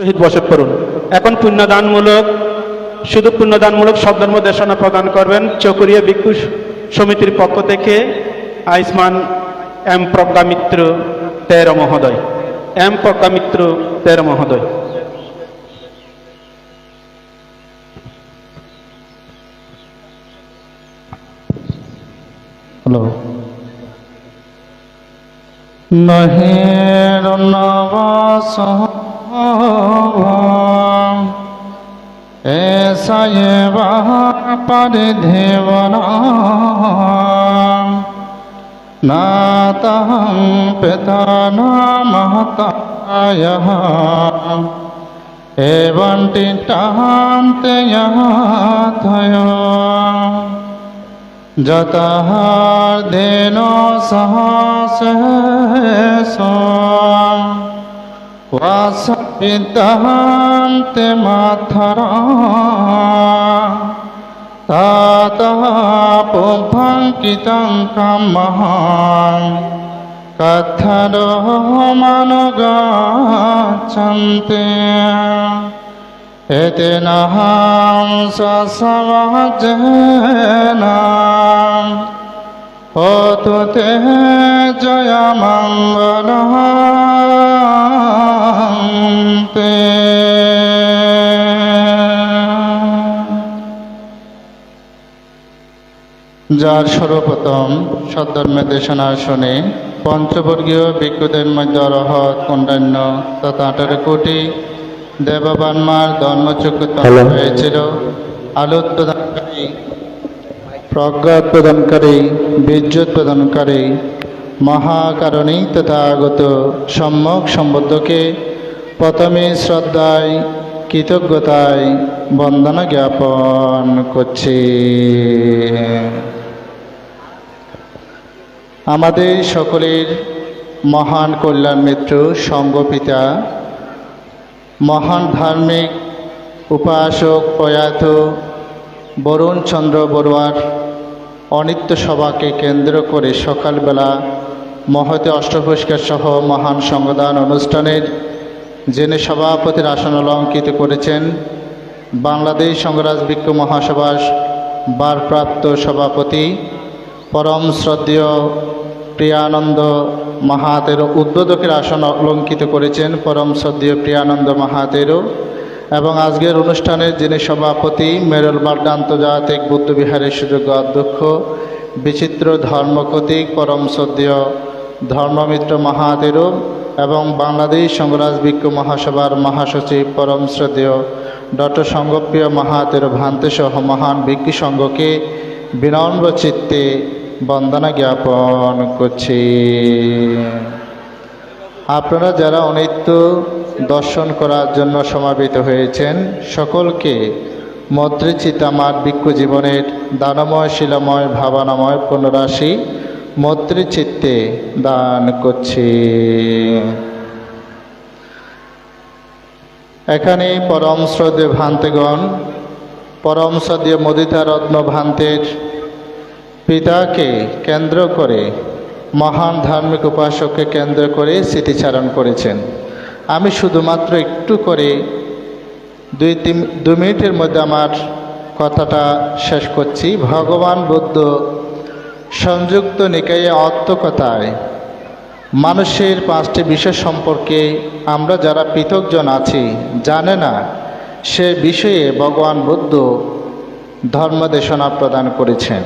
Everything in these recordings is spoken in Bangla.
শহীদ বসত করুন। এখন পুণ্যদানমূলক, শুধু পুণ্যদানমূলক শব্দর্ম দেশনা প্রদান করবেন চকরিয়া ভিক্ষু সমিতির পক্ষ থেকে আয়ুষ্মান এম প্রজ্ঞা মিত্র তেরো মহোদয়। এম প্রজ্ঞা মিত্র তেরো মহোদয়। হ্যালো। ऐसा ये वहाँ पर देवना पिता न महता यह। एवं टिटान्त यहाँ जतः देनो सहस। सो वासविदन्ते माथरा ततः पुभङ्कितं कमहां कथरो मनुगच्छन्ति एतेन स्वसमाजेन होतु ते জয়মঙ্গলতে যার সর্বপ্রথম সদ্ধর্মে দেশনা শুনে পঞ্চবর্গীয় ভিক্ষুদের মধ্যে অরহত কন্যান্য তথা আঠারো কোটি দেববান্মার ধর্মচক্ষু. হয়েছিল আলোৎপ্রদানকারী প্রজ্ঞা প্রদানকারী বীর্যুৎ প্রদানকারী মহাকারণী তথা আগত সম্যক সম্বদ্ধকে প্রথমে শ্রদ্ধায়, কৃতজ্ঞতায় বন্দনা জ্ঞাপন করছি। আমাদের সকলের মহান কল্যাণ মিত্র সঙ্গপিতা মহান ধার্মিক উপাসক, প্রয়াত বরুণ চন্দ্র বড়ুয়ার অনিত্য সভাকে কেন্দ্র করে সকালবেলা মহতে অষ্টপুরস্কার সহ মহান সংবিধান অনুষ্ঠানের যিনি সভাপতির আসন অলঙ্কিত করেছেন, বাংলাদেশ সংগ্রাজ ভিক্ষু মহাসভার ভারপ্রাপ্ত সভাপতি, পরম শ্রদ্ধেয় প্রিয়ানন্দ মাহাতেরও উদ্বোধকের আসন অলঙ্কিত করেছেন পরম শ্রদ্ধেয় প্রিয়ানন্দ মাহাতেরও এবং আজকের অনুষ্ঠানের যিনি সভাপতি মেরলবার্গ আন্তর্জাতিক বুদ্ধবিহারের সুযোগ্য অধ্যক্ষ, বিচিত্র ধর্মকতিক পরম শ্রদ্ধেয় ধর্মমিত্র মাহাতেরও এবং বাংলাদেশ সংগ্রাজ ভিক্ষু মহাসভার মহাসচিব পরম শ্রদ্ধেয় ডক্টর সঙ্গপ্রিয় মাহাতের ভ্রান্তিসহ মহান ভিক্ষু সংঘকে বিনম্র চিত্তে বন্দনা জ্ঞাপন করছি। আপনারা যারা অনিত্য দর্শন করার জন্য সমাবেত হয়েছেন, সকলকে মদ্রিচিত আমার ভিক্ষু জীবনের দানময়, শিলাময়, ভাবানাময় পুনরাশি মদ্রিচিত্তে দান করছি। এখানে পরম শ্রদ্ধে ভ্রান্তেগণ পরম শ্রদ্ধেয় মদিতা রত্ন ভ্রান্তের পিতাকে কেন্দ্র করে মহান ধার্মিক উপাসককে কেন্দ্র করে স্মৃতিচারণ করেছেন। আমি শুধুমাত্র একটু করে দুই তিন, দু মিনিটের মধ্যে আমার কথাটা শেষ করছি। ভগবান বুদ্ধ সংযুক্ত নিকায়ে আত্মকথায়। মানুষের পাঁচটি বিষয় সম্পর্কে আমরা যারা পৃথকজন আছি, জানে না, সে বিষয়ে ভগবান বুদ্ধ ধর্মদেশনা প্রদান করেছেন।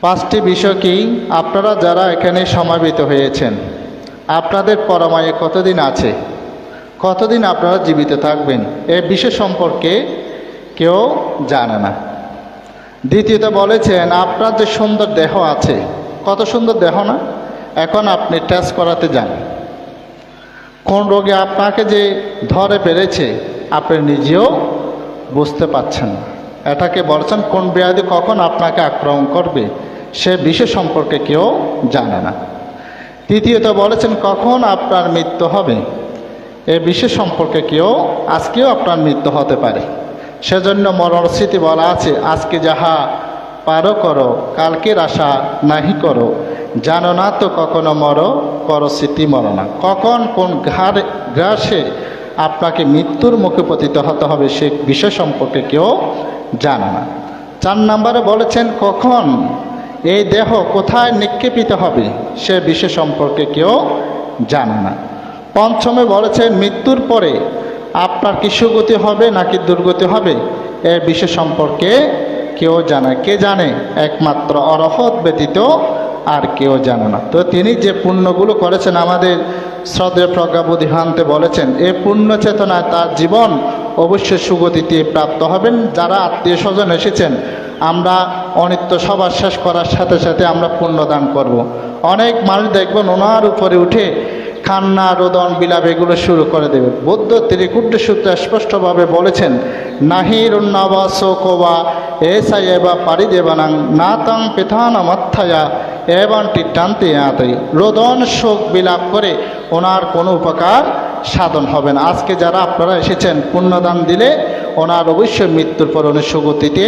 পাঁচটি বিষয় কি? আপনারা যারা এখানে সমাবেত হয়েছেন, আপনাদের পরমায়ে কতদিন আছে? কতদিন আপনারা জীবিত থাকবেন? এ বিষয় সম্পর্কে কেউ জানে না। দ্বিতীয়ত বলেছেন, আপনার যে সুন্দর দেহ আছে, কত সুন্দর দেহ না? এখন আপনি টেস্ট করাতে যান। কোন রোগে আপনাকে যে ধরে পেরেছে আপনি নিজেও বুঝতে পারছেন এটাকে বলছেন, কোন ব্যাধি কখন আপনাকে আক্রমণ করবে, সে বিষয় সম্পর্কে কেউ জানে না। তৃতীয়ত বলেছেন, কখন আপনার মৃত্যু হবে, এ বিষয় সম্পর্কে কেউ, আজকেও আপনার মৃত্যু হতে পারে। সেজন্য মরণ স্মৃতি বলা আছে, আজকে যাহা পারো করো, কালকের আশা নাহি করো। জানো না তো কখনো মরো, করো স্মৃতি মরো না কখন কোন ঘাড় গ্রাসে আপনাকে মৃত্যুর মুখে পতিত হতে হবে সে বিষয় সম্পর্কে কেউ জানে না। চার নম্বরে বলেছেন, কখন এই দেহ কোথায় নিক্ষেপিত হবে সে বিষয় সম্পর্কে কেউ জানে না। পঞ্চমে বলেছেন, মৃত্যুর পরে আপনার কি সুগতি হবে নাকি দুর্গতি হবে? এ বিষয় সম্পর্কে কেউ জানে। কে জানে? একমাত্র অরহত ব্যতীত আর কেউ জানে না। তো তিনি যে পুণ্যগুলো করেছেন, আমাদের শ্রদ্ধেয় প্রজ্ঞাবুধি ভান্তে বলেছেন, এ পুণ্য চেতনায় তার জীবন অবশ্যই সুগতিতে প্রাপ্ত হবেন। যারা আত্মীয় স্বজন এসেছেন, আমরা অনিত্য সবার শেষ করার সাথে সাথে আমরা পুণ্যদান করব। অনেক মানুষ দেখবেন, ওনার উপরে উঠে কান্না, রোদন, বিলাপ, এগুলো শুরু করে দেবে। বৌদ্ধ ত্রিকুট্ট সূত্র স্পষ্টভাবে বলেছেন নাহি রুন্নাবা কোবা এসাই এবা পারি দেবানাং না তাং পেথান মাথায়া এবানটি টানতে আতই রোদন, শোক, বিলাপ করে ওনার কোনো উপকার সাধন হবে না। আজকে যারা আপনারা এসেছেন পুণ্যদান দিলে ওনার অবশ্যই মৃত্যুর পর উনি সুগতিতে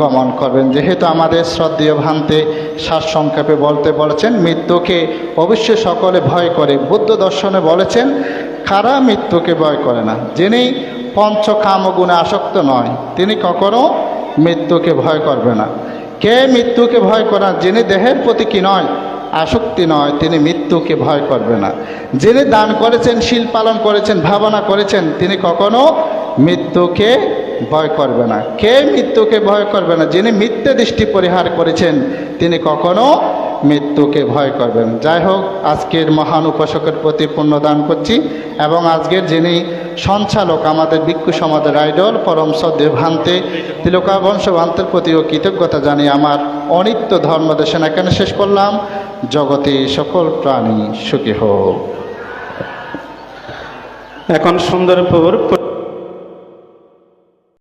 গমন করবেন। যেহেতু আমাদের শ্রদ্ধেয় ভান্তে সারসংক্ষেপে বলতে বলেছেন, মৃত্যুকে অবশ্যই সকলে ভয় করে। বুদ্ধ দর্শনে বলেছেন, কারা মৃত্যুকে ভয় করে না? যিনি পঞ্চকাম গুণে আসক্ত নয়, তিনি কখনো মৃত্যুকে ভয় করবে না। কে মৃত্যুকে ভয় করে যিনি দেহের প্রতি কি নয়, আসক্তি নয়, তিনি মৃত্যুকে ভয় করবে না। যিনি দান করেছেন, শিল পালন করেছেন, ভাবনা করেছেন, তিনি কখনো মৃত্যুকে ভয় করবে না। কে মৃত্যুকে ভয় করবে না? যিনি মিথ্যে দৃষ্টি পরিহার করেছেন, তিনি কখনো মৃত্যুকে ভয় করবেন যাই হোক, আজকের মহান উপাসকের প্রতি পুণ্যদান করছি এবং আজকের যিনি সঞ্চালক, আমাদের ভিক্ষু সমাজের আইডল, পরম শ্রদ্ধেয় ভান্তে তিলকা বংশ ভান্তের প্রতিও কৃতজ্ঞতা জানিয়ে আমার অনিত্য ধর্ম দেশন এখানে শেষ করলাম। জগতে সকল প্রাণী সুখী হোক। এখন সুন্দরপুর